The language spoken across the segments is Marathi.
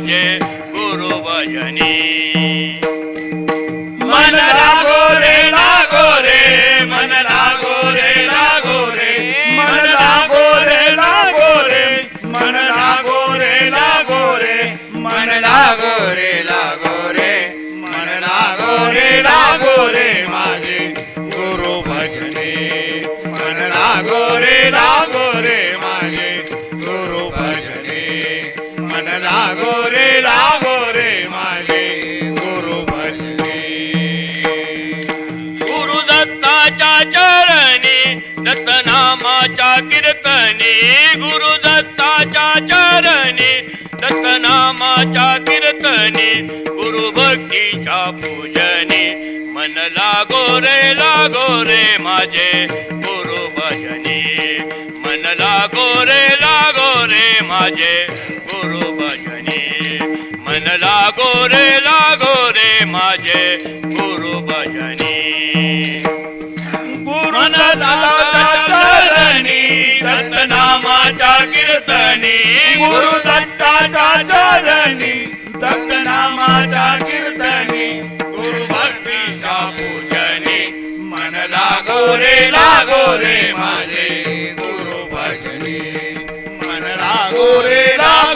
माझे गुरु भजनी मन लागो रे लागो रे मन लागो रे लागो रे. मन लागो रे लागो रे मन लागो रे लागो रे. मन लागो लागो रे लागो रे माझे गुरु भजने गुरु दत्ताच्या चरणी दत्तनामाच्या कीर्तनी. गुरु दत्ताच्या चरणी दत्तनामाच्या गुरु भक्तीच्या पूजनी. मन लागो रे लागो रे माझे गुरु भजनी. मन लागो रे लागो रे माझे गुरु लागो रे लागो रे माझे गुरु भजनी. गुरु चरणी दत्तनामाच्या कीर्तनी. गुरु दत्ताच्या चरणी दत्तनामाच्या कीर्तनी गुरु भक्तीच्या पूजनी. मन लागो रे लागो रे माझे गुरु भजनी. मन लागो रे लागो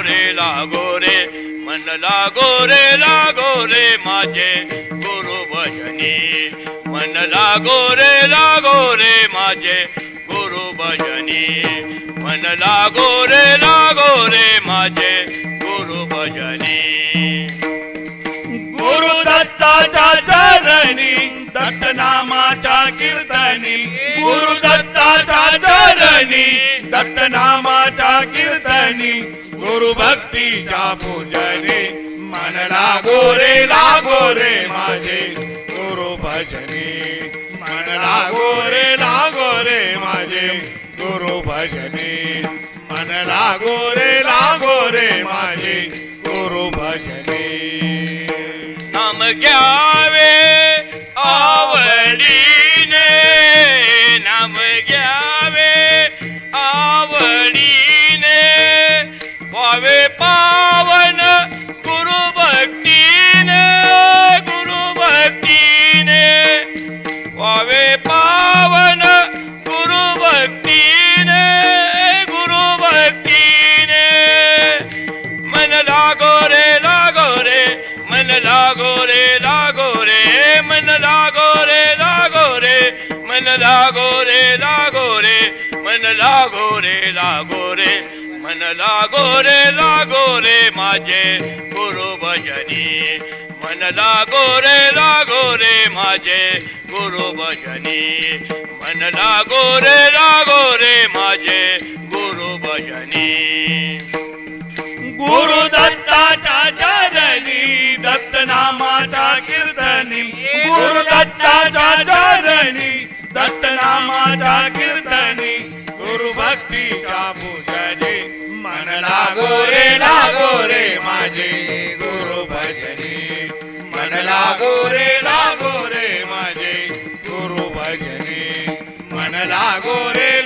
रे लागो रे मन लागो रे लागो रे माझे गुरु भजनी. मन लागो रे लागो रे माझे गुरु भजनी. मन लागो रे लागो रे माझे गुरु भजनी. गुरु दत्ताच्या चरणी दत्तनामाच्या कीर्तनी. गुरु दत्ताच्या चरणी दत्तनामाच्या कीर्तनी. गुरु भक्तीच्या पूजनी मन लागो रे लागो रे माझे. गुरु भजनी. मन लागो रे लागो रे माझे. गुरु भजनी. मन लागो रे लागो रे माझे. गुरु भजनी. नाम घ्यावे मन लागो रे लागो रे मन लागो रे लागो रे मन लागो रे लागो रे माझे गुरु भजनी. मन लागो रे लागो रे माझे गुरु भजनी. मन लागो रे लागो रे माझे गुरु भजनी. गुरु दत्ताच्या चरणी दत्तनामाच्या कीर्तनी. गुरु दत्ताच्या चरणी दत्तनामाच्या कीर्तनी गुरु भक्तीच्या पूजने. मन लागो रे लागो रे माझे गुरु भजनी. मन लागो रे लागो रे माझे गुरु भजनी. मन लागो रे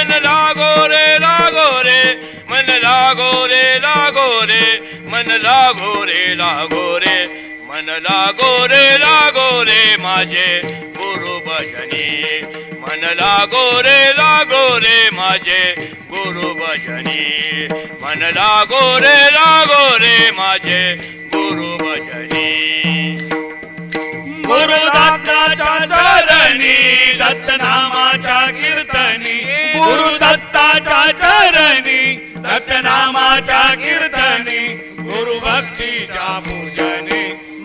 मन लागो रे लागो रे. मन लागो रे लागो रे. मन लागो रे लागो रे. मन लागो रे लागो रे माझे गुरु भजनी मन लागो रे लागो रे माझे गुरु भजनी मन लागो रे लागो रे माझे गुरु भजनी गुरु दत्ताच्या चरणी दत्त नामाच्या चरणी कीर्तनी गुरु भक्तीच्या पूजनी.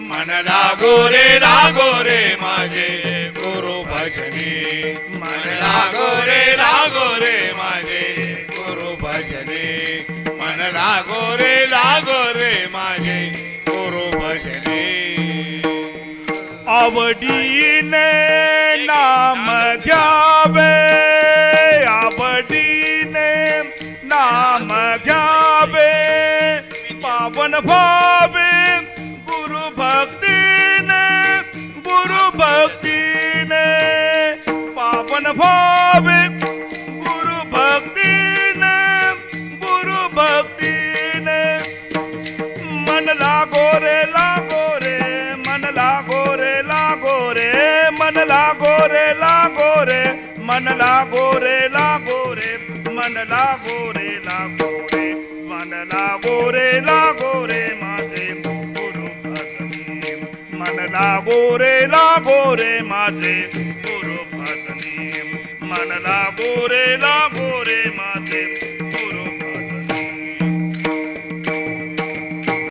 मन लागो रे लागो रे माझे गुरु भजनी. मन लागो रे लागो रे माझे गुरु भजनी. मन लागो रे लागो रे माझे गुरु भजनी. आवडीने नाम घ्यावे आवडी नाम घ्यावे पावन भावे गुरु भक्तीने गुरु भक्तीने पावन भावे गुरु भक्तीने गुरु भक्तीने. मन लागो रे लागो रे मन लागो रे लागो रे मन लागो रे लागो रे. मन लागो रे लागो रे मन लागो रे लागो रे मन लागो रे लागो रे माझे गुरु भजनी मन लागो रे लागो रे माझे गुरु भजनी मन लागो रे लागो रे माझे